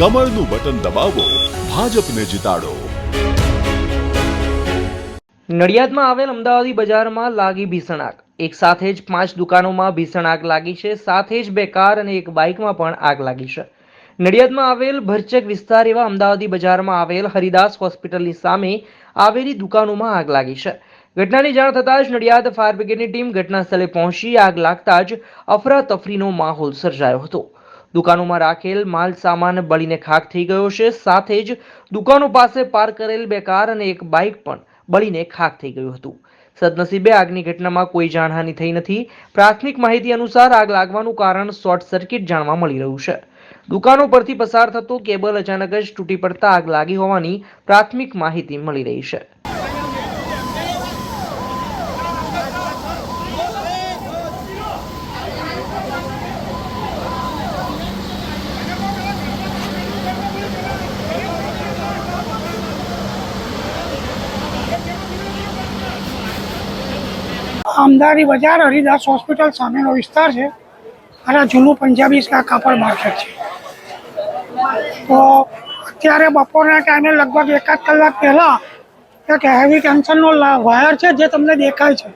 કમળનું button દબાવો, ભાજપને જીતાડો. નડિયાદમાં આવેલ અમદાવાદી બજારમાં લાગી ભીષણ આગ. એક સાથે જ પાંચ દુકાનોમાં ભીષણ આગ લાગી છે, સાથે જ બે કાર અને એક બાઇકમાં પણ આગ લાગી છે. નડિયાદમાં આવેલ ભરચક વિસ્તાર એવા અમદાવાદી બજારમાં આવેલ હરિદાસ હોસ્પિટલની સામે આવેલી દુકાનોમાં આગ લાગી છે. ઘટનાની જાણ થતાં જ નડિયાદ ફાયર બ્રિગેડની ટીમ ઘટના સ્થળે પહોંચી, આગ લાગતા જ અફરાતફરીનો માહોલ સર્જાયો હતો. દુકાનોમાં રાખેલ માલ સામાન બળીને ખાખ થઈ ગયો છે. સાથે જ દુકાનો પાસે પાર્ક કરેલ બે કાર અને એક બાઇક પણ બળીને ખાખ થઈ ગયું હતું. સદનસીબે આગની ઘટનામાં કોઈ જાનહાનિ થઈ નથી. પ્રાથમિક માહિતી અનુસાર આગ લાગવાનું કારણ શોર્ટ સર્કિટ જાણવા મળી રહ્યું છે. દુકાનો પરથી પસાર થતો કેબલ અચાનક જ તૂટી પડતા આગ લાગી હોવાની પ્રાથમિક માહિતી મળી રહી છે. અમદાવાદી બજાર હરિદાસ હોસ્પિટલ સામેનો વિસ્તાર છે. અને જૂનું પંજાબી કાપડ માર્કેટ છે. તો અત્યારે બપોરના ટાઈમે લગભગ એકાદ કલાક પહેલાં એક હેવી ટેન્શનનો વાયર છે જે તમને દેખાય છે.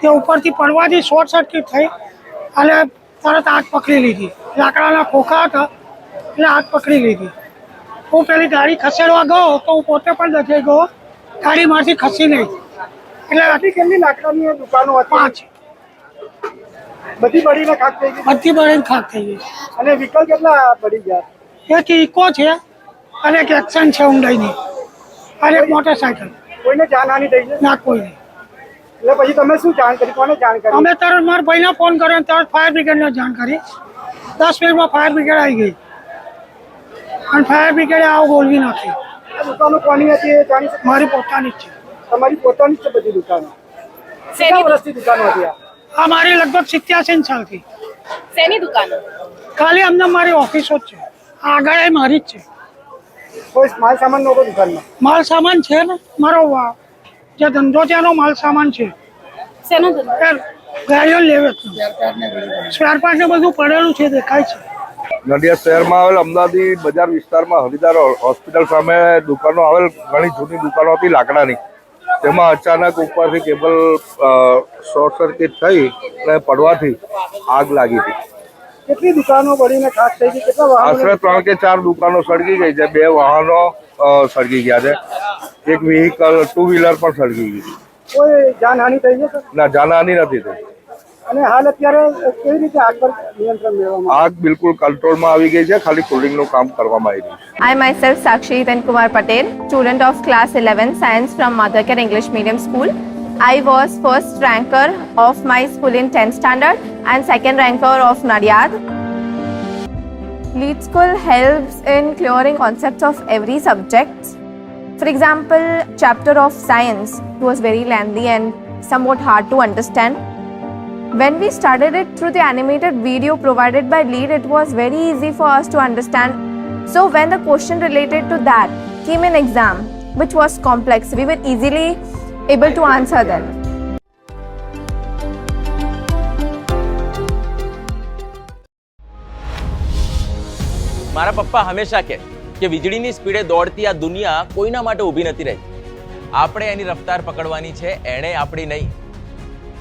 તે ઉપરથી પડવાથી શોર્ટ સર્કિટ થઈ અને તરત આગ પકડી લીધી. લાકડાના ખોખા હતા એટલે આગ પકડી લીધી. હું પેલી ગાડી ખસેડવા ગયો તો હું પોતે પણ દજાઈ ગયો ગાડીમાંથી ખસી નહીં. એટલે આટલી કેટલી લાકડાની દુકાનો હતી? પાંચ. બધી બળીને ખાક થઈ ગઈ? બધી બળીને ખાક થઈ ગઈ. અને વિકલ કેટલા બળી ગયા? એક ઇકો છે અને એક એક્શન છે ઊંડાઈની. અને એક મોટરસાયકલ. કોઈને જાનહાની થઈ છે? ના કોઈ નહીં એટલે પછી તમે શું જાણ કરી કોને જાણ કરી? અમે તરત મારા ભાઈને ફોન કર્યો અને તરત ફાયર બ્રિગેડને જાણ કરી દસ મિનિટમાં ફાયર બ્રિગેડ આવી ગઈ. અને ફાયર બ્રિગેડે આવું બોલવી નાખી. આ દુકાનો કોની હતી એ જાણી મારી પોતાની જ છે. તમારી પોતાની છે બધી દુકાનો. કેટલા વર્ષથી દુકાનો હતી આ? આ મારી લગભગ સિત્યાસી સાલથી. શેની દુકાન? ખાલી અમને મારી ઓફિસો જ છે. આ આગળ એ મારી જ છે. કોઈ માલ સામાન નહોતો દુકાનમાં? માલ સામાન છે ને મારો વા- જે ધંધો છે એનો માલ સામાન છે. શેનો ધંધો? ગાડીઓ લેવે સ્પેર પાર્ટ ને બધું પડેલું છે દેખાય છે. નડિયાદ શહેરમાં આવેલ અમદાવાદી બજાર વિસ્તારમાં હરિદાર હોસ્પિટલ સામે દુકાનો આવેલ ઘણી જૂની દુકાનો હતી લાકડાની. તેમાં અચાનક ઉપરથી કેબલ શોર્ટ સર્કિટ થઈ અને પડવાથી આગ લાગી હતી. કેટલી દુકાનો બળીને ખાસ થઈ ગઈ? કેટલા આશરે ત્રણ કે ચાર દુકાનો સળગી ગઈ છે. બે વાહનો સળગી ગયા છે. એક વ્હીકલ ટુ વ્હીલર પણ સળગી ગઈ કોઈ જાનહાની થઈ છે ના જાનહાની નથી થઈ. અને હાલ અત્યારે કેવી રીતે આગ પર નિયંત્રણ મેળવવામાં આગ બિલકુલ કંટ્રોલમાં આવી ગઈ છે ખાલી કુલિંગનું કામ કરવામાં આવી રહ્યું છે I myself Sakshi Then Kumar Patel, student of class 11 science from Mothercare English Medium School. I was first ranker of my school in 10th standard and second ranker of Nadiad. Lead School helps in clearing concepts of every subject. For example, chapter of science was very lengthy and somewhat hard to understand. When we studied it through the animated video provided by Lead, it was very easy for us to understand So when the question related to that came in exam, which was complex, we were easily able to answer them. મારા પપ્પા હંમેશા કહે કે વીજળીની સ્પીડે દોડતી આ દુનિયા કોઈના માટે ઊભી નથી રહી આપણે એની રફતાર પકડવાની છે એણે આપણી નહીં